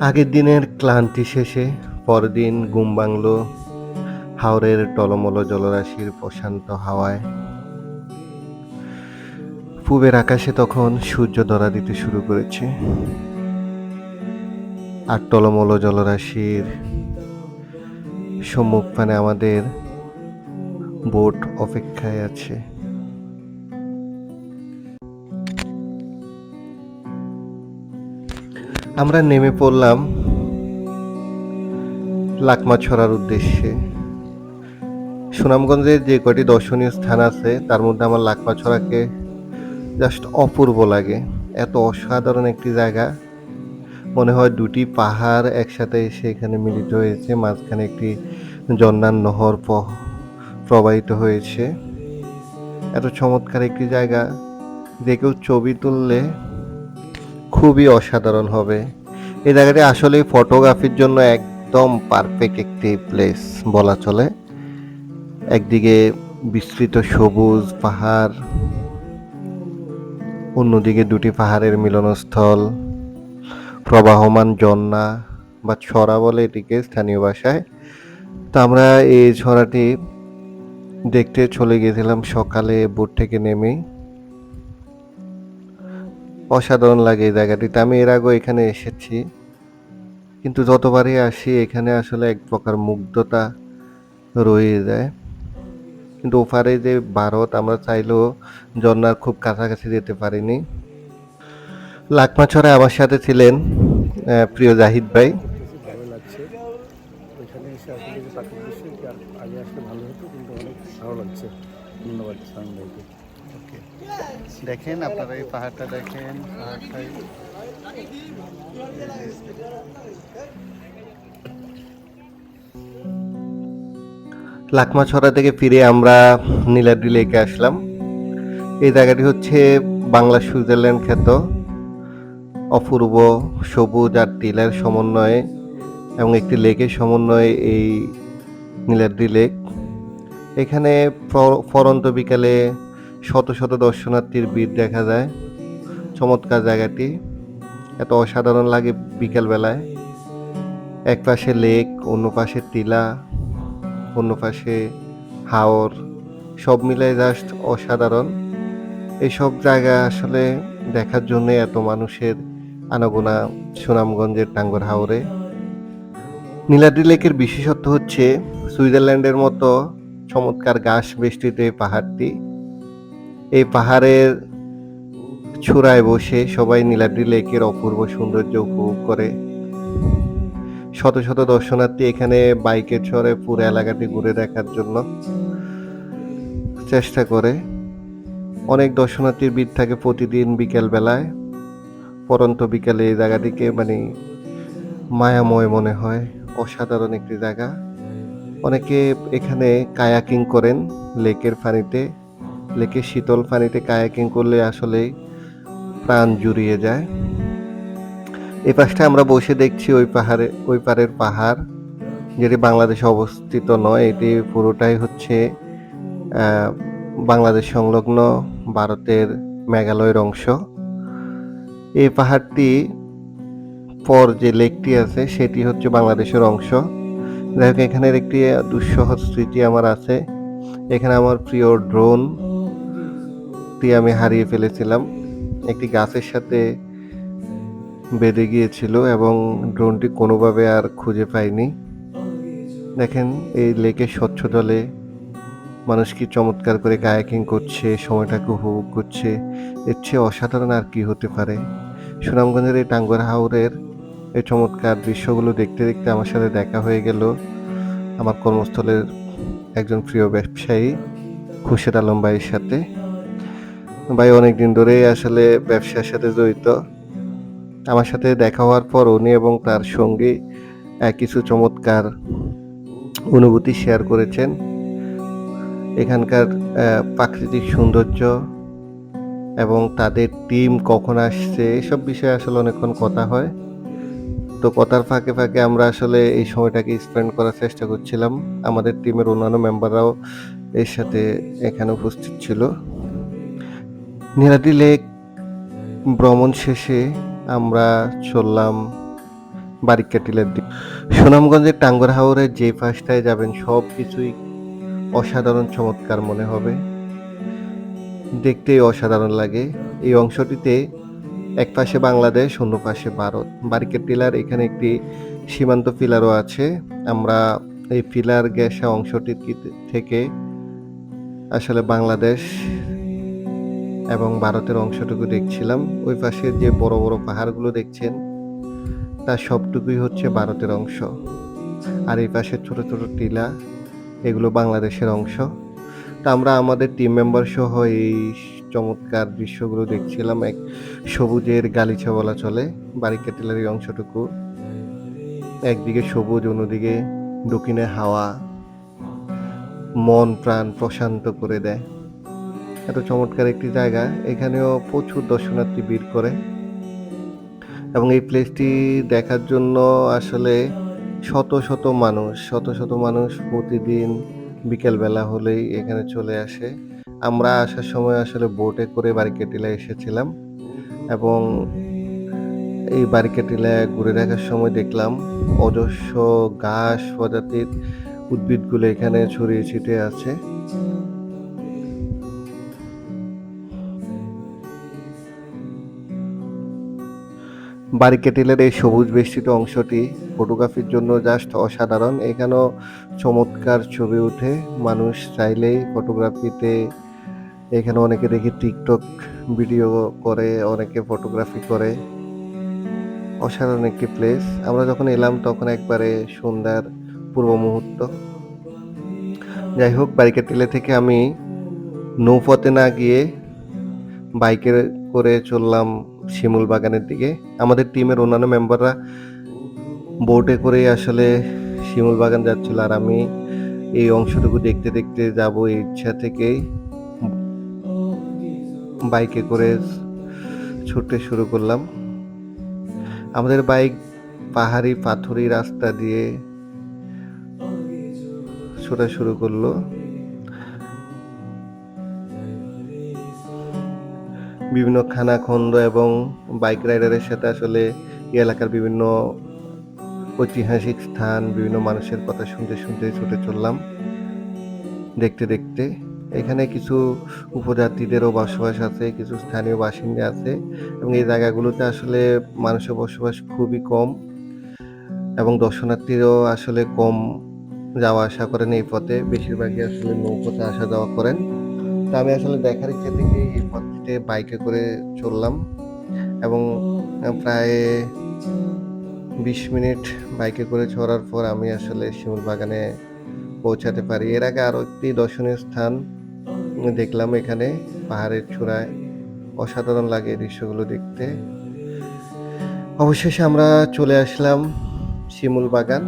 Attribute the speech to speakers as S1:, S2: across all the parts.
S1: আগের দিনের ক্লান্তি শেষে পরদিন ঘুম ভাঙল। হাওরের টলমল জলরাশির প্রশান্ত হাওয়ায়। পূবের আকাশে তখন সূর্য ধরা দিতে শুরু করেছে। আর টলমল জলরাশির সম্মুখ আমাদের বোট অপেক্ষায় আছে। আমরা নেমে পড়লাম লাকমা ছড়ার উদ্দেশ্যে। সুনামগঞ্জের যে কয়টি দর্শনীয় স্থান আছে, তার মধ্যে আমার লাকমা ছড়াকে জাস্ট অপূর্ব লাগে। এত অসাধারণ একটি জায়গা। মনে হয় দুটি পাহাড় একসাথে এসে এখানে মিলিত হয়েছে, মাঝখানে একটি জন্নার নহর প্রবাহিত হয়েছে। এত চমৎকার একটি জায়গা। যে কেউ ছবি তুললে খুবই অসাধারণ হবে। এই জায়গাটি আসলে ফটোগ্রাফির জন্য একদম পারফেক্ট একটি প্লেস বলা চলে। একদিকে বিস্তৃত সবুজ পাহাড়, অন্যদিকে দুটি পাহাড়ের মিলনস্থল, প্রবাহমান জন্না বা ছড়া বলে এটিকে স্থানীয় ভাষায়। তো আমরা এই ছড়াটি দেখতে চলে গেছিলাম সকালে বোট থেকে নেমে অসাধারণ লাগে এই জায়গাটিতে। আমি এর আগেও এখানে এসেছি। কিন্তু যতবারই আসি, এখানে আসলে এক প্রকার মুগ্ধতা রয়ে যায়। কিন্তু ওপারে যে ভারত, আমরা চাইলেও ঝর্নার খুব কাছাকাছি যেতে পারিনি। লাকমাছড়ে আমার সাথে ছিলেন প্রিয় জাহিদ ভাই। দেখেন, আপনারা এই পাহাড়টা দেখেন, পাহাড়টাই। লাকমাছড়া থেকে ফিরে আমরা নীলাদ্রি লেকে আসলাম। এই জায়গাটি হচ্ছে বাংলা সুইজারল্যান্ড খ্যাত। অপূর্ব সবুজ আর টিলার সমন্বয়ে এবং একটি লেকের সমন্বয়ে এই নীলাদ্রি লেক। এখানে ফরন্ত বিকালে শত শত দর্শনার্থীর ভিড় দেখা যায়। চমৎকার জায়গাটি। এত অসাধারণ লাগে বিকেলবেলায়। এক পাশে লেক, অন্য পাশে টিলা, অন্য পাশে হাওর, সব মিলে জাস্ট অসাধারণ। এইসব জায়গা আসলে দেখার জন্য এত মানুষের আনাগোনা সুনামগঞ্জের টাঙ্গর হাওরে। নীলাদ্রি লেকের বিশেষত্ব হচ্ছে, সুইজারল্যান্ডের মতো চমৎকার ঘাস বেষ্টিত পাহাড়টি এই পাহাড়ের চূড়ায় বসে সবাই নীলাদ্রি লেকের অপূর্ব সৌন্দর্য উপভোগ করে। শত শত দর্শনার্থী এখানে বাইকে চড়ে পুরো এলাকাটি ঘুরে দেখার জন্য চেষ্টা করে। অনেক দর্শনার্থীর ভিড় থাকে প্রতিদিন বিকেলবেলায়। পরন্ত বিকালে এই জায়গাটিকে মানে মায়াময় মনে হয়, অসাধারণ একটি জায়গা। অনেকে এখানে কায়াকিং করেন লেকের পানিতে। লেকের শীতল পানিতে কায়াকিং করলে আসলে প্রাণ জুড়িয়ে যায়। এই পাশটা আমরা বসে দেখছি ওই পাহাড়ে, ওই পারের পাহাড়, যেটি বাংলাদেশে অবস্থিত নয়। এটি পুরোটাই হচ্ছে বাংলাদেশ সংলগ্ন ভারতের মেঘালয়ের অংশ। এই পাহাড়টি পর যে লেকটি আছে, সেটি হচ্ছে বাংলাদেশের অংশ। যাই হোক, এখানের একটি দুঃসহ স্মৃতি আমার আছে। এখানে আমার প্রিয় ড্রোন টি আমি হারিয়ে ফেলেছিলাম। একটি গাছের সাথে বেঁধে গিয়েছিল এবং ড্রোনটি কোনোভাবে আর খুঁজে পাইনি। দেখেন, এই লেকের স্বচ্ছ জলে মানুষ কি চমৎকার করে কায়াকিং করছে, সময়টাকে উপভোগ করছে। এর চেয়ে অসাধারণ আর কি হতে পারে? সুনামগঞ্জের এই টাঙ্গর হাওরের এই চমৎকার দৃশ্যগুলো দেখতে দেখতে আমার সাথে দেখা হয়ে গেল। আমার কর্মস্থলের একজন প্রিয় ব্যবসায়ী, খুরশেদ আলম ভাইয়ের সাথে। ভাই অনেক দিন ধরেই আসলে ব্যবসার সাথে জড়িত। আমার সাথে দেখা হওয়ার পর উনি এবং তার সঙ্গী কিছু চমৎকার অনুভূতি শেয়ার করেছেন। এখানকার প্রাকৃতিক সৌন্দর্য এবং তাদের টিম কখন আসছে, এসব বিষয়ে আসলে অনেকক্ষণ কথা হয়। তো কথার ফাঁকে ফাঁকে আমরা আসলে এই সময়টাকে স্পেন্ড করার চেষ্টা করছিলাম। আমাদের টিমের অন্যান্য মেম্বাররাও এর সাথে এখানে উপস্থিত ছিল। নীলাদ্রি লেক ভ্রমণ শেষে আমরা চললাম বারিকা টিলার দিক সুনামগঞ্জের টাঙ্গর হাওরের যে পাশটায় যাবেন সব কিছুই অসাধারণ চমৎকার মনে হবে। দেখতেই অসাধারণ লাগে। এই অংশটিতে এক পাশে বাংলাদেশ, অন্য পাশে ভারত। বারিকের টিলার এখানে একটি সীমান্ত পিলারও আছে। আমরা এই পিলার গ্যাসা অংশটি থেকে আসলে বাংলাদেশ এবং ভারতের অংশটুকু দেখছিলাম। ওই পাশের যে বড় বড় পাহাড়গুলো দেখছেন তার সবটুকুই হচ্ছে ভারতের অংশ। আর এই পাশে ছোট ছোট টিলা, এগুলো বাংলাদেশের অংশ। তা আমরা আমাদের টিম মেম্বার সহ এই চমৎকার দৃশ্যগুলো দেখছিলাম। এক সবুজের গালিচা বলা চলে, বারিকা টিলার এই অংশটুকু। একদিকে সবুজ, অন্যদিকে দক্ষিণে হাওয়া, মন প্রাণ প্রশান্ত করে দেয়। এত চমৎকার একটি জায়গা। এখানেও প্রচুর দর্শনার্থী ভিড় করে। এবং এই প্লেসটি দেখার জন্য আসলে শত শত মানুষ, শত শত মানুষ প্রতিদিন বিকেলবেলা হলেই এখানে চলে আসে। আমরা আসার সময় আসলে বোটে করে বারিকেটিলা এসেছিলাম এবং এই বারিকেটিলায় ঘুরে দেখার সময় দেখলাম অজস্র ঘাস প্রজাতির উদ্ভিদগুলো এখানে ছড়িয়ে ছিটিয়ে আছে। বারিকেটিলের এই সবুজ বেষ্টিত অংশটি ফটোগ্রাফির জন্য জাস্ট অসাধারণ। এখানেও চমৎকার ছবি উঠে মানুষ চাইলেই ফটোগ্রাফিতে এখানে অনেকে দেখি টিকটক ভিডিও করে, অনেকে ফটোগ্রাফি করে। অসাধারণ একটি প্লেস। আমরা যখন এলাম তখন একবারে সন্ধ্যার পূর্ব মুহূর্ত। যাই হোক, বারিকেটিলে থেকে আমি নৌপথে না গিয়ে বাইকে করে চললাম শিমুল বাগানের দিকে। আমাদের টিমের অন্যান্য মেম্বাররা বোটে করেই আসলে শিমুল বাগান যাচ্ছিল আর আমি এই অংশটুকু দেখতে দেখতে যাব এই ইচ্ছা থেকেই বাইকে করে ছুটতে শুরু করলাম। আমাদের বাইক পাহাড়ি পাথুরি রাস্তা দিয়ে ছোটা শুরু করল। বিভিন্ন খানাখন্দ এবং বাইক রাইডারের সাথে আসলে এলাকার বিভিন্ন ঐতিহাসিক স্থান, বিভিন্ন মানুষের কথা শুনতে শুনতে ছুটে চললাম। দেখতে দেখতে এখানে কিছু উপজাতিদেরও বসবাস আছে, কিছু স্থানীয় বাসিন্দা আছে এবং এই জায়গাগুলোতে আসলে মানুষের বসবাস খুবই কম এবং দর্শনার্থীরাও আসলে কম যাওয়া আসা করেন এই পথে। বেশিরভাগই আসলে নৌপথে আসা যাওয়া করেন। তা আমি আসলে দেখার ইচ্ছে থেকে এই পথটিতে বাইকে করে চললাম এবং প্রায় বিশ মিনিট বাইকে করে চড়ার পর আমি আসলে শিমুল বাগানে পৌঁছাতে পারি। এর আগে আরও একটি দর্শনীয় স্থান দেখলাম এখানে, পাহাড়ের চূড়ায়। অসাধারণ লাগে দৃশ্যগুলো দেখতে। অবশেষে আমরা চলে আসলাম শিমুল বাগান।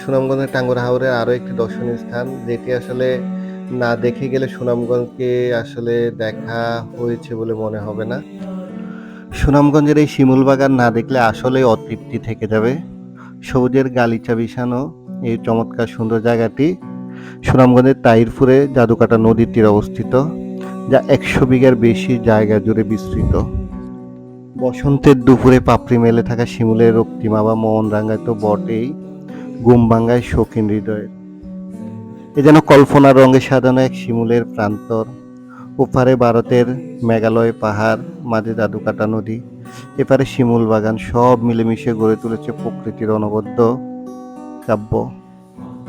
S1: সুনামগঞ্জের টাঙ্গুর হাওরের আরও একটি দর্শনীয় স্থান, যেটি আসলে না দেখে গেলে সুনামগঞ্জকে আসলে দেখা হয়েছে বলে মনে হবে না। সুনামগঞ্জের এই শিমুল বাগান না দেখলে আসলে অতৃপ্তি থেকে যাবে। সবুজের গালিচা বিছানো এই চমৎকার সুন্দর জায়গাটি সুনামগঞ্জের তাহিরপুরে জাদুকাটা নদীর তীরে অবস্থিত, যা একশো বিঘার বেশি জায়গা জুড়ে বিস্তৃত। বসন্তের দুপুরে পাপড়ি মেলে থাকা শিমুলের রক্তিমা বা মোহন রাঙ্গায় তো বটেই ঘুম ভাঙ্গায় শৌখিন হৃদয়ের। এ যেন কল্পনার রঙে সাজানো এক শিমুলের প্রান্তর। ওপারে ভারতের মেঘালয় পাহাড়, মাঝে দাদুকাটা নদী, এপারে শিমুল বাগান, সব মিলেমিশে গড়ে তুলেছে প্রকৃতির অনবদ্য কাব্য।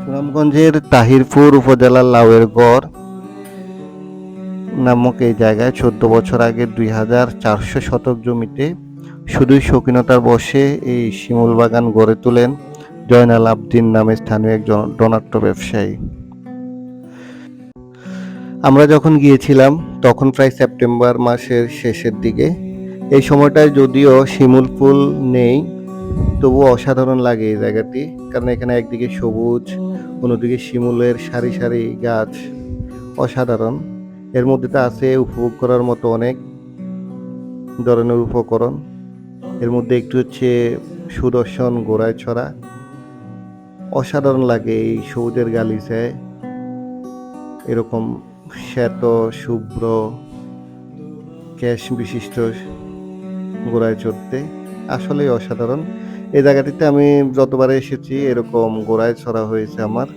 S1: সুনামগঞ্জের তাহিরপুর উপজেলার লাউয়ের গড় নামক এই জায়গায় চোদ্দ বছর আগে দুই হাজার চারশো শতক জমিতে শুধুই শৌখিনতার বসে এই শিমুল বাগান গড়ে তোলেন জয়নাল আবদিন নামে স্থানীয় এক ধনাঢ্য ব্যবসায়ী। আমরা যখন গিয়েছিলাম, তখন প্রায় সেপ্টেম্বর মাসের শেষের দিকে। এই সময়টায় যদিও শিমুল ফুল নেই তবুও অসাধারণ লাগে এই জায়গাটি, কারণ এখানে একদিকে সবুজ, অন্যদিকে শিমুলের সারি সারি গাছ অসাধারণ। এর মধ্যে তো আছে উপভোগ করার মতো অনেক ধরনের উপকরণ। এর মধ্যে একটু হচ্ছে সুদর্শন গোড়ায় ছড়া। অসাধারণ লাগে এই সবুজের গালিচায়। এরকম শ্বেত, শুভ্র ক্যাশ বিশিষ্ট গোড়ায় চড়তে আসলেই অসাধারণ। এই জায়গাটিতে আমি যতবার এসেছি, এরকম গোড়ায় ছড়া হয়েছে আমার।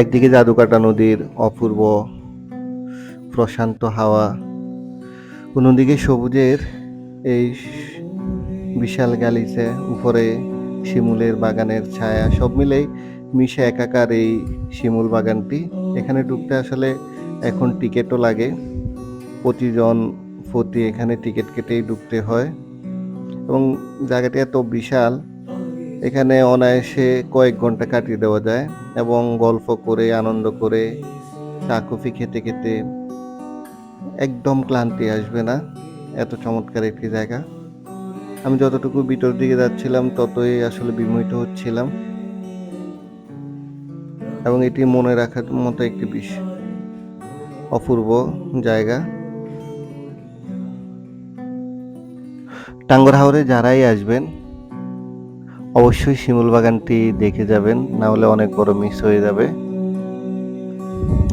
S1: একদিকে জাদুকাটা নদীর অপূর্ব প্রশান্ত হাওয়া, অন্যদিকে সবুজের এই বিশাল গালিচে, উপরে শিমুলের বাগানের ছায়া, সব মিলেই মিশে একাকার এই শিমুল বাগানটি। এখানে ঢুকতে আসলে এখন টিকিটও লাগে। প্রতিজন প্রতি এখানে টিকিট কেটেই ঢুকতে হয়। এবং জায়গাটি এত বিশাল, এখানে অনায়াসে কয়েক ঘণ্টা কাটিয়ে দেওয়া যায় এবং গল্প করে, আনন্দ করে, চা, কফি খেতে খেতে একদম ক্লান্তি আসবে না। এত চমৎকার একটি জায়গা। আমি যতটুকু ভিতর দিকে যাচ্ছিলাম, ততই আসলে বিমোহিত হচ্ছিলাম। এবং এটি মনে রাখার মতো একটি বিষয় অপূর্ব জায়গা। টাঙ্গর হাওরে যারাই আসবেন, অবশ্যই শিমুল বাগানটি দেখে যাবেন, না হলে অনেক বড় মিস হয়ে যাবে।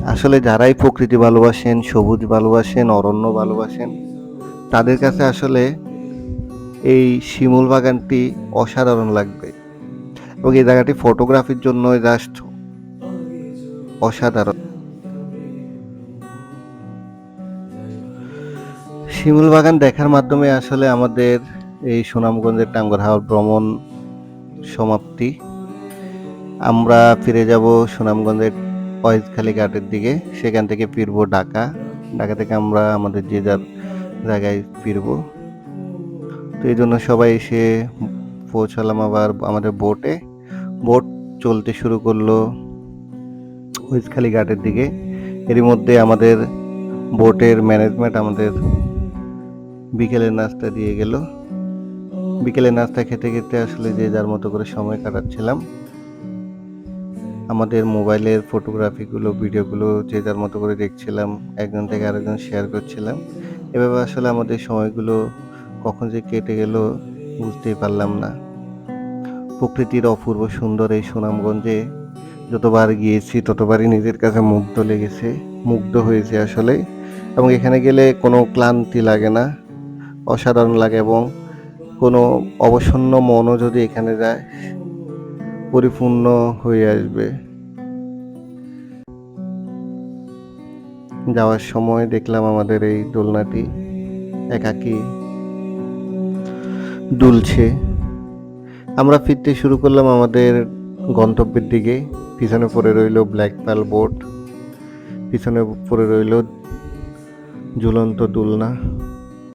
S1: আসলে যারাই প্রকৃতি ভালোবাসেন, সবুজ ভালোবাসেন, অরণ্য ভালোবাসেন, তাদের কাছে আসলে এই শিমুল বাগানটি অসাধারণ লাগবে। এবং এই জায়গাটি ফটোগ্রাফির জন্য জাস্ট অসাধারণ। শিমুল বাগান দেখার মাধ্যমে আসলে আমাদের এই সুনামগঞ্জের টাঙ্গর হাওর ভ্রমণ সমাপ্তি। আমরা ফিরে যাব সুনামগঞ্জের ফয়েজখালী ঘাটের দিকে। সেখান থেকে ফিরবো ঢাকা। ঢাকা থেকে আমরা আমাদের যে যার জায়গায় ফিরবো। তো এই জন্য সবাই এসে পৌঁছালাম আবার আমাদের বোটে বোট চলতে শুরু করল। ফয়েজখালী ঘাটের দিকে। এরই মধ্যে আমাদের বোটের ম্যানেজমেন্ট আমাদের বিকেলের নাস্তা দিয়ে গেল। বিকেলের নাস্তা খেতে খেতে আসলে যে যার মতো করে সময় কাটাচ্ছিলাম। আমাদের মোবাইলের ফটোগ্রাফিগুলো, ভিডিওগুলো যে যার মতো করে দেখছিলাম, একজন থেকে আরেকজন শেয়ার করছিলাম। এভাবে আসলে আমাদের সময়গুলো কখন যে কেটে গেল বুঝতেই পারলাম না। প্রকৃতির অপূর্ব সুন্দর এই সুনামগঞ্জে যতবার গিয়েছি, ততবারই নিজের কাছে মুগ্ধ লেগেছে, মুগ্ধ হয়েছে আসলে। এবং এখানে গেলে কোনো ক্লান্তি লাগে না, অসাধারণ লাগে এবং কোনো অবসন্ন মনও যদি এখানে যায়, পরিপূর্ণ হয়ে আসবে। যাওয়ার সময় দেখলাম আমাদের এই দোলনাটি একাকী দুলছে। আমরা ফিরতে শুরু করলাম আমাদের গন্তব্যের দিকে। পিছনে পড়ে রইল ব্ল্যাক পাল বোর্ড পিছনে পড়ে রইল ঝুলন্ত দোলনা।